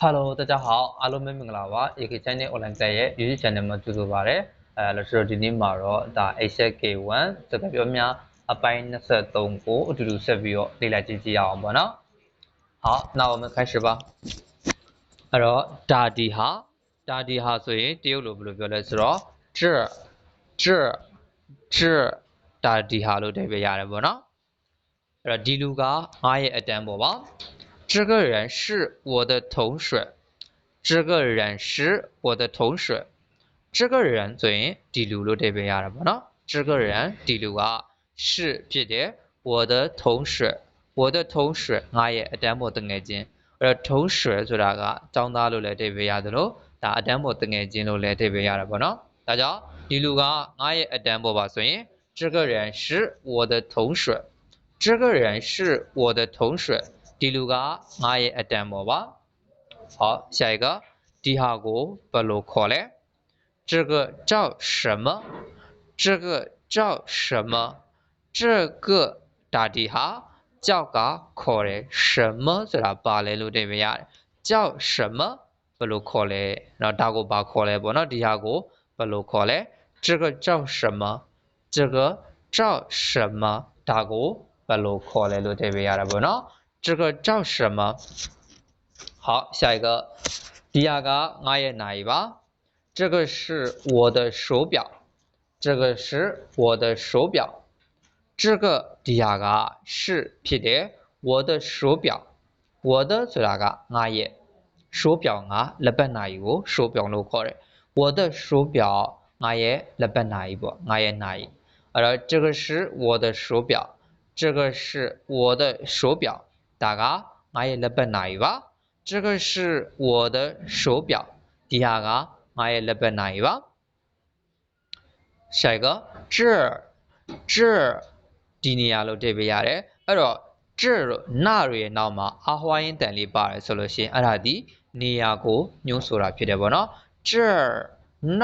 Hello 大家好အားလုံးပဲမင်္ဂလာပါ AK Channel Online Class ရဲ့ YouTube Channel မှာကြိုဆိုပါရစေအဲလို့ဆိုတော့ဒီနေ့မှာတော့ဒါ HK1 စကားပြောများအပိုင်း23ကိုအတူတူဆက်ပြီးတော့လေ့လာကြည့်ကြည့်ရအောင်ပေါ့နော်好那我们开始吧အဲ့တော့ဒါဒီဟာဒါဒီဟာဆိုရင်တရုတ်လိုဘယ်လိုပြောလဲဆိုတော့这这这ဒါဒီဟာလို့တည့်ပြရတယ်ပေါ့နော်အဲ့တော့ဒီလူကငါရဲ့အတန်းပေါ့ပါ 这个人是我的同学，这个人是我的同学，这个人怎第六六代表呀？什么呢？这个人第六啊，是别的我的同学，我的同学，我也一点没得眼睛。而同学就哪个？长大了来代表呀的喽，他一点没得眼睛都来代表呀？什么呢？大家第六个，我也一点没把所以这个人是我的同学，这个人是我的同学。 ဒီလူကငါရဲ့အတန်ပေါ်ပါ好下一个ဒီဟာကိုဘယ်လိုခေါ်လဲ这个叫什么这个叫什么这个ဒါဒီဟာကြောက်ကခေါ်တယ်什么ဆိုတာပါလဲလို့တင်ပြရတယ်叫什么ဘယ်လိုခေါ်လဲเนาะဒါကိုဘာခေါ်လဲပေါ့เนาะဒီဟာကိုဘယ်လိုခေါ်လဲ这个叫什么这个叫什么ဒါကိုဘယ်လိုခေါ်လဲလို့တင်ပြရတာပေါ့เนาะ 这个叫什么？好，下一个，第二个我也拿一把。这个是我的手表，这个是我的手表。这个第二个是皮的，我的手表，我的这那个我也手表啊，日本拿一个手表路过来，我的手表我也日本拿一个，我也拿一。好了这个是我的手表，这个是我的手表。 大家我也လက်ပတ်နိုင်ပါ这个是我的手表ဒီဟာက我也လက်ပတ်နိုင်ပါ下一个这这ဒီနေရာလို့ထည့်ပေးရတယ်အဲ့တော့这လို့နာရရဲ့နောက်မှာအာဟွားရင်တန်လေးပါတယ်ဆိုလို့ရှိရင်အဲ့ဒါဒီနေရာကိုညွှန်းဆိုတာဖြစ်တယ်ပေါ့နော်这那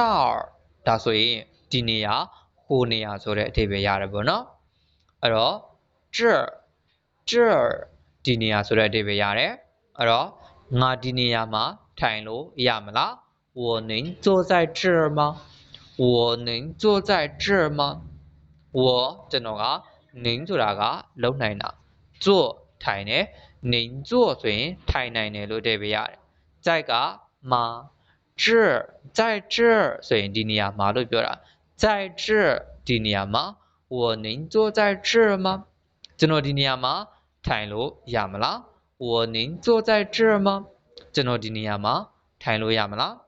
ဒါဆိုရင်ဒီနေရာဟိုနေရာဆိုတဲ့အဓိပ္ပာယ်ရတယ်ပေါ့နော်အဲ့တော့这这 ဒီနေရာဆိုတဲ့အဓိပ္ပာယ်ရတယ်အဲ့တော့ငါဒီနေရာမှာထိုင်လို့ရမလား我能坐在这儿吗我能坐在这儿吗我ကျွန်တော်က能ဆိုတာကလုံနိုင်တာ坐ထိုင်တယ်能坐ဆိုရင်ထိုင်နိုင်တယ်လို့တည့်ပေးရတယ်在ကမှာ这在这ဆိုရင်ဒီနေရာမှာလို့ပြောတာ在这ဒီနေရာမှာ我能坐在这吗ကျွန်တော်ဒီနေရာမှာ 泰罗亚麻啦我能坐在这儿吗？正诺迪尼亚吗泰罗亚麻啦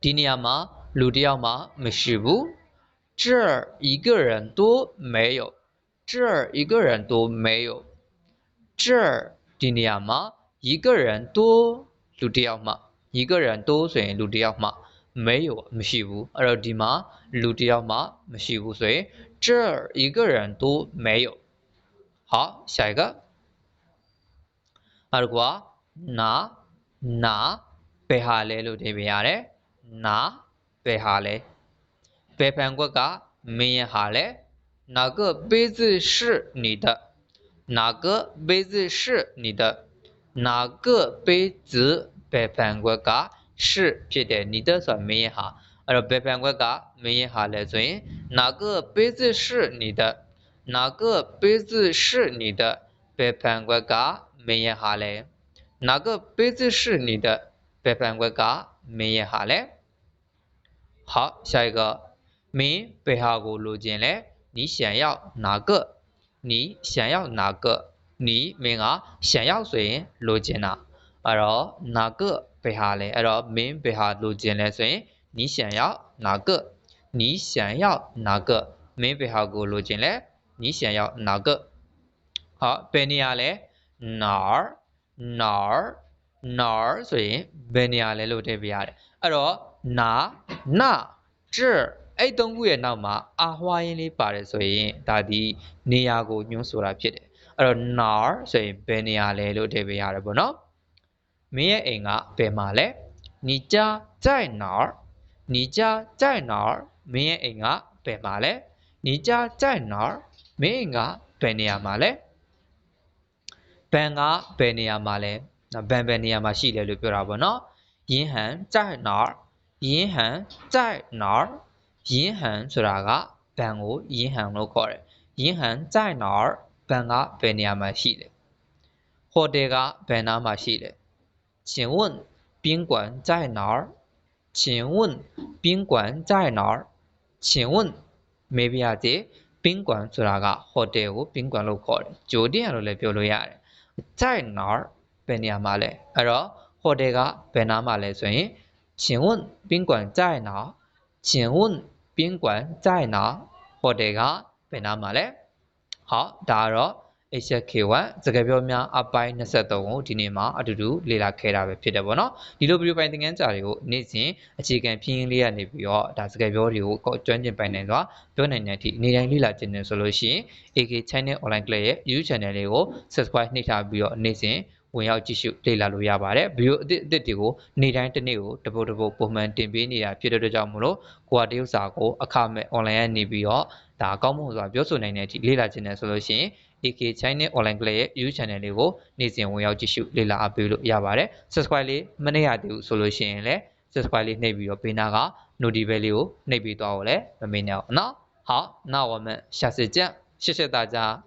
迪尼亚麻卢迪亚麻没事不？这儿一个人都没有。这儿一个人都没有。这儿迪尼亚麻一个人都卢迪亚麻一个人都选卢迪亚麻没有没事不？二卢迪亚麻迪亚麻没事不？谁这儿一个人都没有。好，下一个。နောက်တစ်ခုကနာနာဘယ်ဟာလဲလို့ထည့်ပေးရတယ်နာဘယ်ဟာလဲဘယ်ဖန်ကွက်ကမင်းရဲ့ဟာလဲ哪个杯子是你的哪个杯子是你的哪个杯子ဘယ်ဖန်ကွက်က是ဖြစ်တယ်你的ဆိုမင်းရဲ့ဟာအဲ့တော့ဘယ်ဖန်ကွက်ကမင်းရဲ့ဟာလဲဆိုရင်哪个杯子是你的 哪个杯子是你的ဘယ်ဖန်ခွက်ကမင်းရဲ့ဟာလဲ哪个杯子是你的ဘယ်ဖန်ခွက်ကမင်းရဲ့ဟာလဲ好下一个မင်းဘယ်ဟာကိုလိုချင်လဲ你想要哪个你想要哪个你မင်းက想要ဆိုရင်လိုချင်တာအဲ့တော့哪个ဘယ်ဟာလဲအဲ့တော့မင်းဘယ်ဟာလိုချင်လဲဆိုရင်你想要哪个你想要哪个မင်းဘယ်ဟာကိုလိုချင်လဲ 你想要哪个？好，贝尼亚嘞哪儿哪儿哪儿，所以贝尼亚嘞路这边的。哎罗哪那这哎东古也那嘛阿花音里把的，所以它的尼亚古用说来撇的。哎罗哪儿，所以贝尼亚嘞路这边的不喏。没有人啊，贝马嘞，你家在哪儿？你家在哪儿？没有人啊，贝马嘞，你家在哪儿？ မင်းကဘယ်နေရာမှာလဲဘန်ကဘယ်နေရာမှာလဲ နော်ဘန်ဘယ်နေရာမှာရှိလဲလို့ပြောတာပေါ့နော်ယင်းဟန်在哪儿ယင်းဟန်在哪儿ယင်းဟန်ဆိုတာကဘန်ကိုယင်းဟန်လို့ခေါ်တယ်ယင်းဟန်在哪儿ဘန်ကဘယ်နေရာမှာရှိလဲဟိုတယ်ကဘယ်နားမှာရှိလဲ请问宾馆在哪儿请问宾馆在哪儿请问မေးပြရ ပင်းကွမ်ဆိုတာကဟိုတယ်ကိုပင်းကွမ်လို့ခေါ်တယ်ဂျိုတန်လို့လည်းပြောလို့ရတယ်ကြိုင်နာဘယ်နေရာမှာလဲအဲ့တော့ဟိုတယ်ကဘယ်နားမှာလဲဆိုရင်ချင်းဝွန်ပင်းကွမ်ကြိုင်နာချင်းဝွန်ပင်းကွမ်ကြိုင်နာဟိုတယ်ကဘယ်နားမှာလဲဟောဒါတော့ HK1 စကားပြောများအပိုင်း23ကိုဒီနေ့မှာအတူတူလေ့လာခဲ့တာပဲဖြစ်တယ်ပေါ့နော်ဒီလိုဗီဒီယိုပိုင်းသင်ခန်းစာတွေကိုနေ့စဉ်အခြေခံဖြင်းရင်းလေးရနေပြီးတော့ဒါစကားပြောတွေကိုကျွမ်းကျင်ပိုင်နိုင်စွာပြောနိုင်တဲ့အထိနေ့တိုင်းလေ့လာခြင်းနဲ့ဆိုလို့ရှိရင် AK Channel Online Class ရဲ့ YouTube Channel လေးကို Subscribe နှိပ်ထားပြီးတော့နေ့စဉ် ဝင်ရောက်ကြည့်ရှုလေ့လာလို့ရပါတယ်ဗီဒီယိုအသစ်အသစ်တွေကိုနေ့တိုင်းတစ်နေ့ကိုတပုတ်တပုတ်ပုံမှန်တင်ပေးနေတာဖြစ်တဲ့အတွက်ကြောင့်မလို့ကိုကတရုပ်စာကိုအခမဲ့ online ကနေပြီးတော့ဒါအကောင်းမွန်စွာပြောဆိုနိုင်တဲ့အထိလေ့လာခြင်းနဲ့ဆိုလို့ရှိရင် AK China Online Class ရဲ့ YouTube Channel လေးကိုနေ့စဉ်ဝင်ရောက်ကြည့်ရှုလေ့လာအပ်ပေးလို့ရပါတယ် Subscribe လေးမနှိပ်ရသေးဘူးဆိုလို့ရှိရင်လည်း Subscribe လေးနှိပ်ပြီးတော့ဘေးနားက Notification လေးကိုနှိပ်ပြီးသွားဖို့လည်းမမေ့နဲ့အောင်နော်好那我们下次见谢谢大家